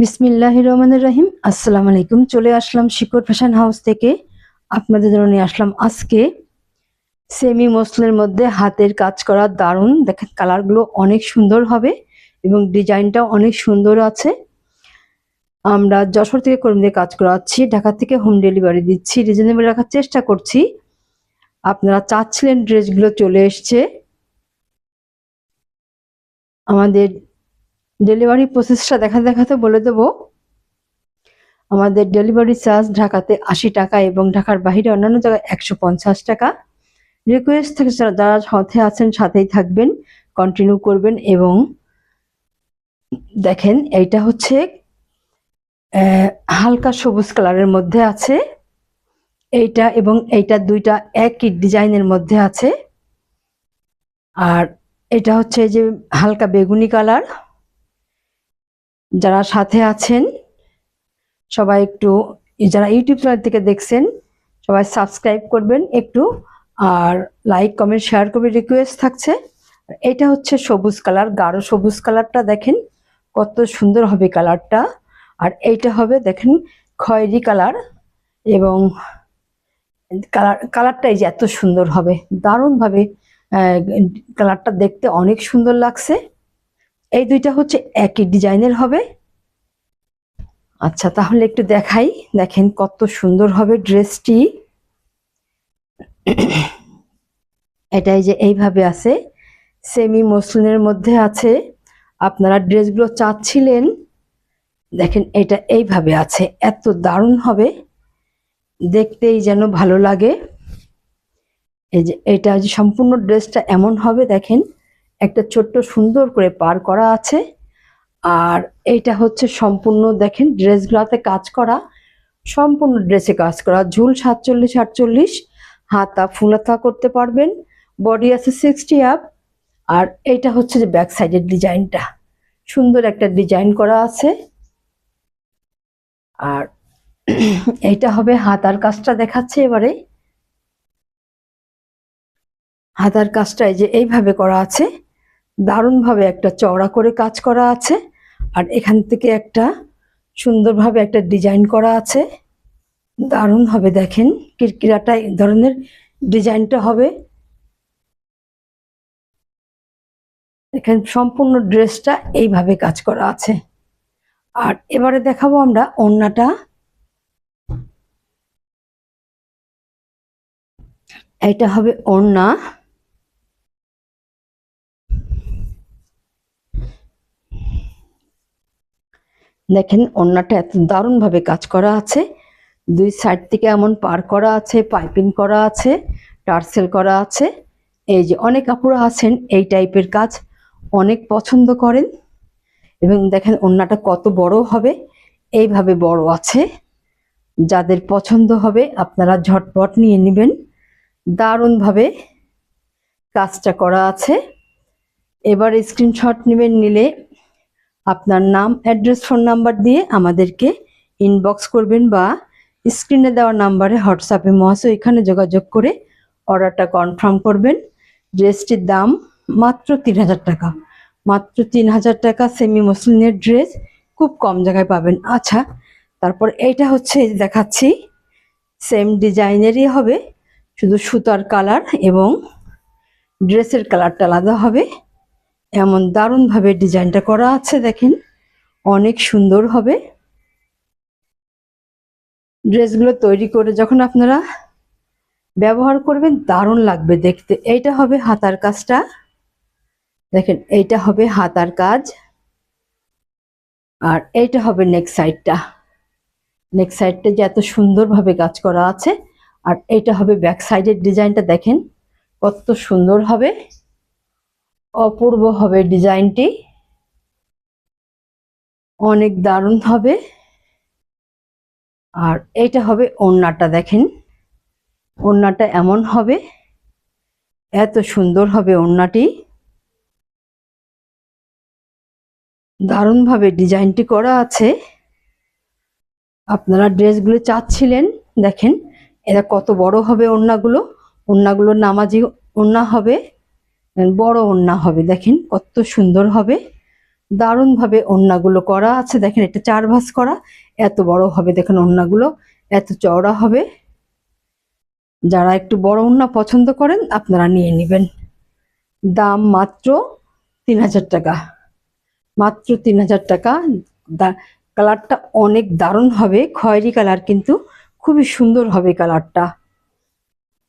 বিসমিল্লাহ রহমানুর রাহিম। আসসালামু আলাইকুম। চলে আসলাম শিকড় ফ্যাশন হাউস থেকে। আপনাদের জন্য নিয়ে আসলাম আজকে সেমি মসলের মধ্যে হাতের কাজ করা দারুণ। দেখেন কালারগুলো অনেক সুন্দর হবে এবং ডিজাইনটাও অনেক সুন্দর আছে। আমরা যশোর থেকে কর্মী দিয়ে কাজ করাচ্ছি। ঢাকা থেকে হোম ডেলিভারি দিচ্ছি। রিজনেবল রাখার চেষ্টা করছি। আপনারা চাচ্ছিলেন ড্রেসগুলো চলে এসছে। আমাদের ডেলিভারি প্রসেসটা দেখা দেখাতে বলে দেব। আমাদের ডেলিভারি চার্জ ঢাকাতে আশি টাকা এবং ঢাকার বাইরে অন্যান্য জায়গায় একশো পঞ্চাশ টাকা। রিকোয়েস্ট থেকে যারা সাথে আছেন, সাথেই থাকবেন কন্টিনিউ করবেন এবং দেখেন এইটা হচ্ছে হালকা সবুজ কালারের মধ্যে আছে। এইটা এবং এইটা দুইটা একই ডিজাইনের মধ্যে আছে। আর এটা হচ্ছে যে হালকা বেগুনি কালার। যারা সাথে আছেন, সবাই একটু যারা ইউটিউব চ্যানেল থেকে দেখছেন, সবাই সাবস্ক্রাইব করবেন একটু, আর লাইক কমেন্ট শেয়ার করবে রিকোয়েস্ট থাকছে। এটা হচ্ছে সবুজ কালার গাঢ় সবুজ কালারটা দেখেন, কত সুন্দর হবে কালারটা আর এইটা হবে দেখেন খয়েরি কালার এবং কালার কালারটা এই যে এত সুন্দর হবে, দারুণভাবে কালারটা দেখতে অনেক সুন্দর লাগছে। এই দুইটা হচ্ছে একই ডিজাইনের হবে। আচ্ছা তাহলে একটু দেখাই। দেখেন কত সুন্দর হবে ড্রেসটি। এটাই যে এইভাবে আছে সেমি মসলিনের মধ্যে আছে। আপনারা ড্রেসগুলো চাচ্ছিলেন, দেখেন এটা এইভাবে আছে। এত দারুণ হবে, দেখতেই যেন ভালো লাগে। এই যে এটা সম্পূর্ণ ড্রেসটা এমন হবে, দেখেন। একটা ছোট্ট সুন্দর করে পার করা আছে। আর এইটা হচ্ছে সম্পূর্ণ, দেখেন, ড্রেসগুলোতে কাজ করা, সম্পূর্ণ ড্রেসে কাজ করা। ঝুল সাতচল্লিশ, আটচল্লিশ, হাতা ফুলাতা করতে পারবেন, বডি আছে সিক্সটি আপ আর এইটা হচ্ছে যে ব্যাক সাইডের ডিজাইনটা। সুন্দর একটা ডিজাইন করা আছে। আর এইটা হবে হাতার কাজটা দেখাচ্ছে এবারে। হাতার কাজটা এই যে এইভাবে করা আছে। দারুণভাবে একটা চওড়া করে কাজ করা আছে আর এখান থেকে একটা সুন্দরভাবে একটা ডিজাইন করা আছে। দারুণ হবে দেখেন, কিরকিরাটা এই ধরনের ডিজাইনটা হবে। এখানে সম্পূর্ণ ড্রেসটা এইভাবে কাজ করা আছে। আর এবারে দেখাবো আমরা ওড়নাটা। এটা হবে ওড়না। দেখেন, ওড়নাটা এত দারুণভাবে কাজ করা আছে। দুই সাইড থেকে এমন পার করা আছে, পাইপিং করা আছে, টার্সেল করা আছে। এই যে অনেক আপুরা আছেন এই টাইপের কাজ, অনেক পছন্দ করেন। এবং দেখেন, ওড়নাটা কত বড় হবে, এইভাবে বড় আছে। যাদের পছন্দ হবে, আপনারা ঝটপট নিয়ে নেবেন। দারুণভাবে কাজটা করা আছে। এবার স্ক্রিনশট নেবেন, নিলে আপনার নাম অ্যাড্রেস ফোন নাম্বার দিয়ে আমাদেরকে ইনবক্স করবেন বা স্ক্রিনে দেওয়া নাম্বারে হোয়াটসঅ্যাপে মহাশো এখানে যোগাযোগ করে অর্ডারটা কনফার্ম করবেন। ড্রেসটির দাম মাত্র তিন হাজার টাকা। মাত্র তিন হাজার টাকা সেমি মসলিনের ড্রেস খুব কম জায়গায় পাবেন। আচ্ছা তারপর এইটা হচ্ছে, দেখাচ্ছি। সেম ডিজাইনেরই হবে। শুধু সুতার কালার এবং ড্রেসের কালারটা আলাদা হবে। এমন দারুণভাবে ডিজাইনটা করা আছে দেখেন। অনেক সুন্দর হবে। ড্রেসগুলো তৈরি করে যখন আপনারা ব্যবহার করবেন, দারুণ লাগবে দেখতে। এইটা হবে হাতার কাজটা। দেখেন, এইটা হবে হাতার কাজ। আর এইটা হবে নেক সাইডটা। নেক সাইডটা যে এত সুন্দরভাবে কাজ করা আছে। আর এইটা হবে ব্যাক সাইডের ডিজাইনটা দেখেন, কত সুন্দর হবে। অপূর্ব হবে ডিজাইনটি। অনেক দারুণ হবে। আর এইটা হবে ওড়নাটা দেখেন। ওড়নাটা এমন হবে। এত সুন্দর হবে ওড়নাটি। দারুণভাবে ডিজাইনটি করা আছে। আপনারা ড্রেসগুলো চাচ্ছিলেন, দেখেন, এরা কত বড় হবে ওড়নাগুলো। ওড়নাগুলো নামাজি ওড়না হবে। বড় ওড়না হবে, দেখেন কত সুন্দর হবে। দারুণভাবে ওড়নাগুলো করা আছে, দেখেন এটা চার ভাস করা, এত বড় হবে দেখেন ওড়নাগুলো, এত চওড়া হবে। যারা একটু বড় ওড়না পছন্দ করেন, আপনারা নিয়ে নেবেন। দাম মাত্র তিন হাজার টাকা। মাত্র তিন হাজার টাকা। কালারটা অনেক দারুণ হবে, খয়েরি কালার কিন্তু খুবই সুন্দর হবে কালারটা।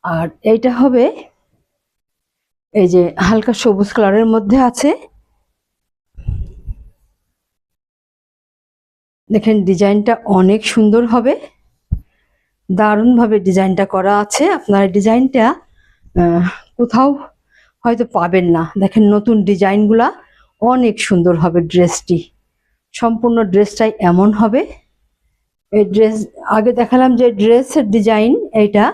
আর এইটা হবে এই যে হালকা সবুজ কালারের মধ্যে আছে। দেখেন ডিজাইনটা অনেক সুন্দর হবে। দারুণভাবে ডিজাইনটা করা আছে। আপনার ডিজাইনটা কোথাও হয়তো পাবেন না। দেখেন নতুন ডিজাইনগুলা অনেক সুন্দর হবে ড্রেসটি। সম্পূর্ণ ড্রেসটাই এমন হবে। এই ড্রেস, আগে দেখালাম যে ড্রেসের ডিজাইন, এইটা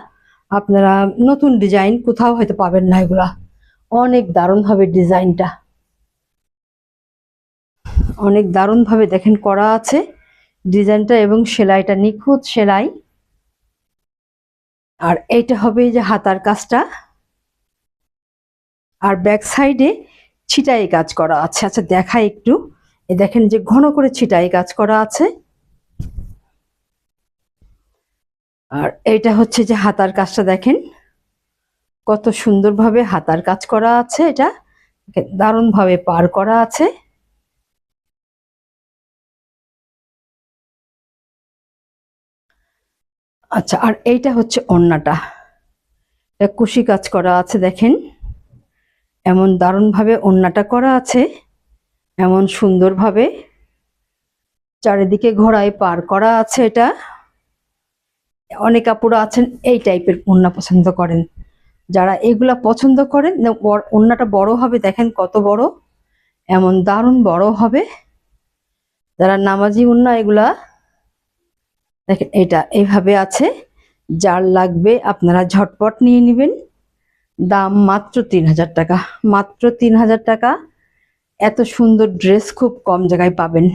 আপনারা নতুন ডিজাইন কোথাও হয়তো পাবেন না এগুলা। অনেক দারুণ হবে ডিজাইনটা। অনেক দারুণভাবে দেখেন করা আছে ডিজাইনটা এবং সেলাইটা, নিখুঁত সেলাই। আর এইটা হবে যে হাতার কাজটা। আর ব্যাক সাইডে ছিটাই কাজ করা আছে। আচ্ছা দেখাই একটু। এ দেখেন যে ঘন করে ছিটাই কাজ করা আছে। আর এটা হচ্ছে যে হাতার কাজটা দেখেন। কত সুন্দরভাবে হাতার কাজ করা আছে এটা দারুণ ভাবে পার করা আছে। আচ্ছা আর এইটা হচ্ছে এটা কুশি কাজ করা আছে, দেখেন। এমন দারুণভাবে ওড়নাটা করা আছে, এমন সুন্দরভাবে। চারিদিকে ঘোড়ায় পার করা আছে এটা। অনেক আপুরা আছেন, এই টাইপের ওড়না পছন্দ করেন। যারা এগুলা পছন্দ করেন ওড়নাটা বড় হবে, দেখেন কত বড়, এমন দারুণ বড় হবে। যারা নামাজি উন্না, এগুলা, দেখেন এটা এইভাবে আছে, যার লাগবে আপনারা ঝটপট নিয়ে নেবেন। দাম মাত্র তিন হাজার টাকা, মাত্র তিন হাজার টাকা। এত সুন্দর ড্রেস খুব কম জায়গায় পাবেন।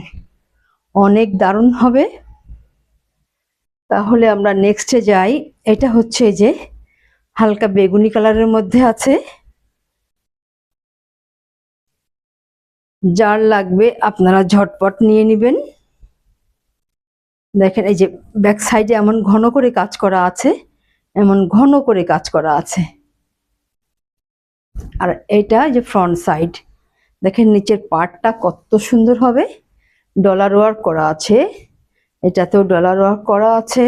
অনেক দারুণ হবে। তাহলে আমরা নেক্সটে যাই, এটা হচ্ছে যে হালকা বেগুনি কালারের মধ্যে আছে। যার লাগবে আপনারা ঝটপট নিয়ে নেবেন। দেখেন, এই যে ব্যাক সাইডে এমন ঘন করে কাজ করা আছে, এমন ঘন করে কাজ করা আছে। আর এটা যে ফ্রন্ট সাইড, দেখেন নিচের পার্টটা কত সুন্দর হবে। ডলার ওয়ার্ক করা আছে, এটাতেও ডলার ওয়ার্ক করা আছে।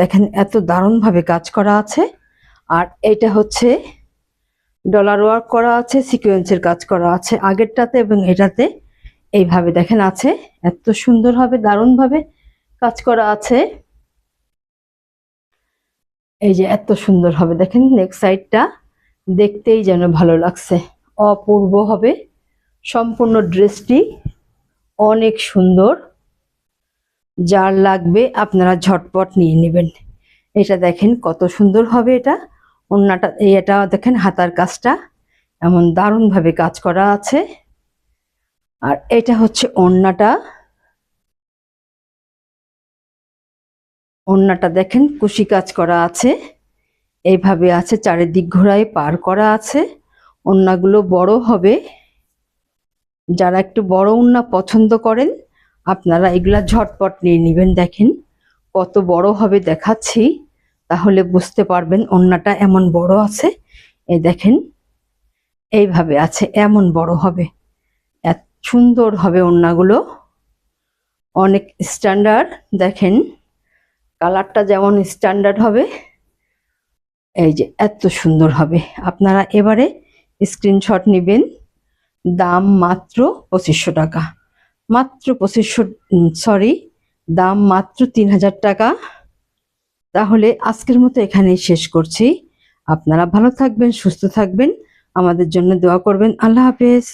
দেখেন, এত দারুণভাবে কাজ করা আছে। আর এটা হচ্ছে ডলার ওয়ার্ক করা আছে সিকোয়েন্সের কাজ করা আছে, আগেরটাতে এবং এটাতে। এইভাবে দেখেন আছে, এত সুন্দরভাবে, দারুণভাবে কাজ করা আছে। এই যে এত সুন্দর হবে দেখেন নেক্সট সাইডটা দেখতেই যেন ভালো লাগছে। অপূর্ব হবে। সম্পূর্ণ ড্রেসটি অনেক সুন্দর। যার লাগবে আপনারা ঝটপট নিয়ে নেবেন। এটা দেখেন কত সুন্দর হবে এটা। ওড়নাটা এটা দেখেন, হাতার কাজটা এমন দারুণভাবে কাজ করা আছে। আর এটা হচ্ছে ওড়নাটা। ওড়নাটা দেখেন, কুশি কাজ করা আছে। এইভাবে আছে, চারিদিক ঘোরায় পার করা আছে। ওড়নাগুলো বড় হবে। যারা একটু বড় ওড়না পছন্দ করেন, আপনারা এগুলা ঝটপট নিয়ে নেবেন। দেখেন, কত বড় হবে দেখাচ্ছি। তাহলে বুঝতে পারবেন ওড়নাটা এমন বড় আছে। এই দেখেন, এইভাবে আছে, এমন বড় হবে। এত সুন্দর হবে ওড়নাগুলো অনেক স্ট্যান্ডার্ড, দেখেন, কালারটা যেমন স্ট্যান্ডার্ড হবে, এই যে এত সুন্দর হবে। আপনারা এবারে স্ক্রিনশট নেবেন, দাম মাত্র পঁচিশশো টাকা। মাত্র পঁচিশশো সরি দাম মাত্র তিন হাজার টাকা। তাহলে আজকের মতো এখানেই শেষ করছি। আপনারা ভালো থাকবেন, সুস্থ থাকবেন। আমাদের জন্য দোয়া করবেন। আল্লাহ হাফেজ।